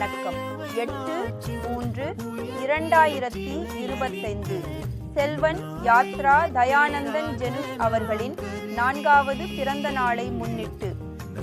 வணக்கம். எட்டு மூன்று இரண்டாயிரத்தி இருபத்தைந்து. செல்வன் யாத்ரா தயானந்தன் ஜெனுஸ் அவர்களின் நான்காவது பிறந்த நாளை முன்னிட்டு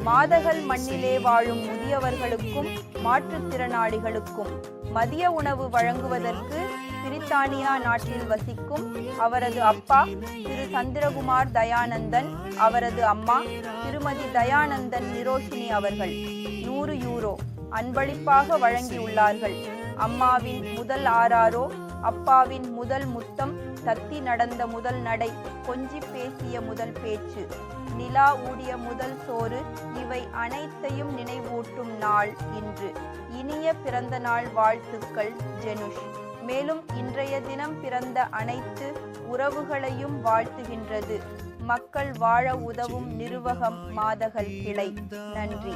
மாதகல் மண்ணிலே வாழும் முதியவர்களுக்கும் மாற்றுத்திறனாளிகளுக்கும் மதிய உணவு வழங்குவதற்கு பிரித்தானியா நாட்டில் வசிக்கும் அவரது அப்பா திரு. சந்திரகுமார் தயானந்தன் அவரது அம்மா திருமதி தயானந்தன் நிரோஷினி அவர்கள். நூறு யூரோ. அன்பளிப்பாக வழங்கியுள்ளார்கள். அம்மாவின் முதல் ஆராரோ அப்பாவின் முதல் முத்தம் தத்தி நடந்த முதல் நடை கொஞ்சி பேசிய முதல் பேச்சு நிலா ஊடிய முதல் சோறு இவை அனைத்தையும் நினைவூட்டும் நாள் இன்று. இனிய பிறந்த நாள் வாழ்த்துக்கள் ஜெனுஷ். மேலும் இன்றைய தினம் பிறந்த அனைத்து உறவுகளையும் வாழ்த்துகின்றது. மக்கள் வாழ உதவும் நிர்வகம் மாதகள் கிளை. நன்றி.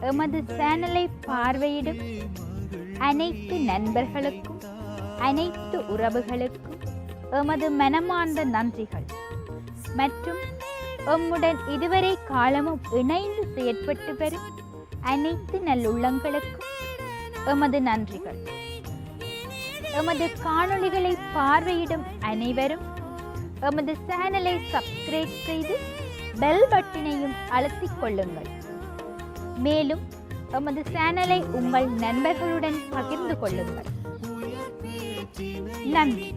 எமது சேனலை பார்வையிடும் அனைத்து நண்பர்களுக்கும் அனைத்து உறவுகளுக்கும் எமது மனமார்ந்த நன்றிகள். மற்றும் எம்முடன் இதுவரை காலமும் இணைந்து செயற்பட்டு வரும் அனைத்து நல்லுள்ளங்களுக்கும் எமது நன்றிகள். எமது காணொளிகளை பார்வையிடும் அனைவரும் எமது சேனலை சப்ஸ்கிரைப் செய்து பெல் பட்டினையும் அழுத்திக் கொள்ளுங்கள். மேலும் எமது சேனலை உங்கள் நண்பர்களுடன் பகிர்ந்து கொள்ளுங்கள். நன்றி.